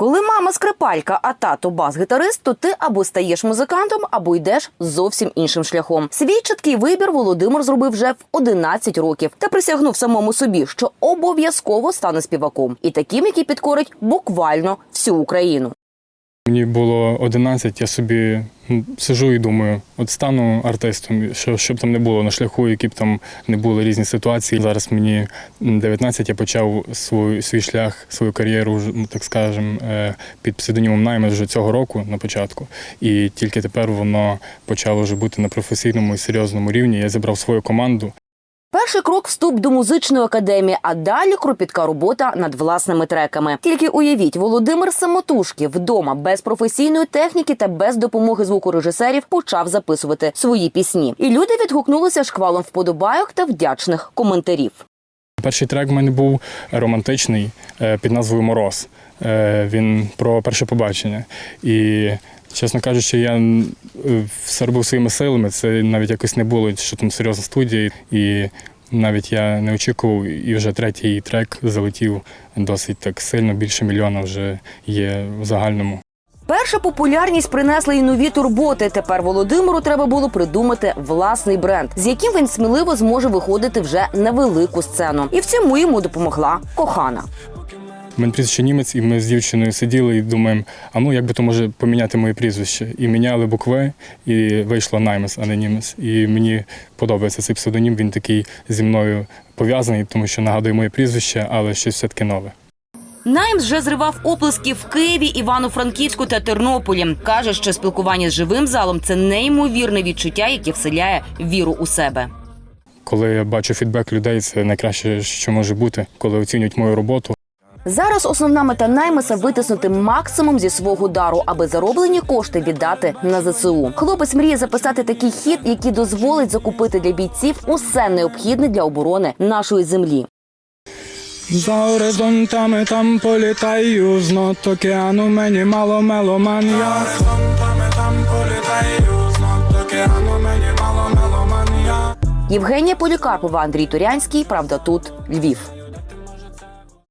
Коли мама скрипалька, а тато бас-гітарист, то ти або стаєш музикантом, або йдеш зовсім іншим шляхом. Свій чіткий вибір Володимир зробив вже в 11 років та присягнув самому собі, що обов'язково стане співаком і таким, який підкорить буквально всю Україну. Мені було 11, я собі сижу і думаю, от стану артистом, що щоб там не було на шляху, які б там не були різні ситуації. Зараз мені м, 19, я почав свій, свій шлях, свою кар'єру, ну, так скажем, е, під псевдонімом Наймес вже цього року на початку. І тільки тепер воно почало вже бути на професійному і серйозному рівні. Я зібрав свою команду. Перший крок вступ до музичної академії, а далі кропітка робота над власними треками. Тільки уявіть, Володимир самотужки вдома без професійної техніки та без допомоги звукорежисерів почав записувати свої пісні. І люди відгукнулися шквалом вподобайок та вдячних коментарів. Перший трек в мене був романтичний е, під назвою Мороз. Е, Він про перше побачення. І, чесно кажучи, я е, все робив своїми силами. Це навіть якось не було, що там серйозна студія. І навіть я не очікував, і вже третій трек залетів досить так сильно, більше мільйона вже є в загальному. Перша популярність принесла й нові турботи. Тепер Володимиру треба було придумати власний бренд, з яким він сміливо зможе виходити вже на велику сцену. І в цьому йому допомогла кохана. Мене прізвище німець, і ми з дівчиною сиділи і думаємо, а ну як би то може поміняти моє прізвище. І міняли букви, і вийшло Наймес, а не німець. І мені подобається цей псевдонім. Він такий зі мною пов'язаний, тому що нагадує моє прізвище, але щось все-таки нове. Наймс вже зривав оплески в Києві, Івано-Франківську та Тернополі. каже, що спілкування з живим залом це неймовірне відчуття, яке вселяє віру у себе. Коли я бачу фідбек людей, це найкраще, що може бути, коли оцінюють мою роботу. Зараз основна мета наймеса витиснути максимум зі свого дару, аби зароблені кошти віддати на ЗСУ. Хлопець мріє записати такий хіт, який дозволить закупити для бійців усе необхідне для оборони нашої землі. За горизонтами там політаю, з нот океану мені мало меломан. Я горизонтами там політаю, знов океану мені мало меломан я. Євгенія Полікарпова, Андрій Турянський. Правда, тут Львів.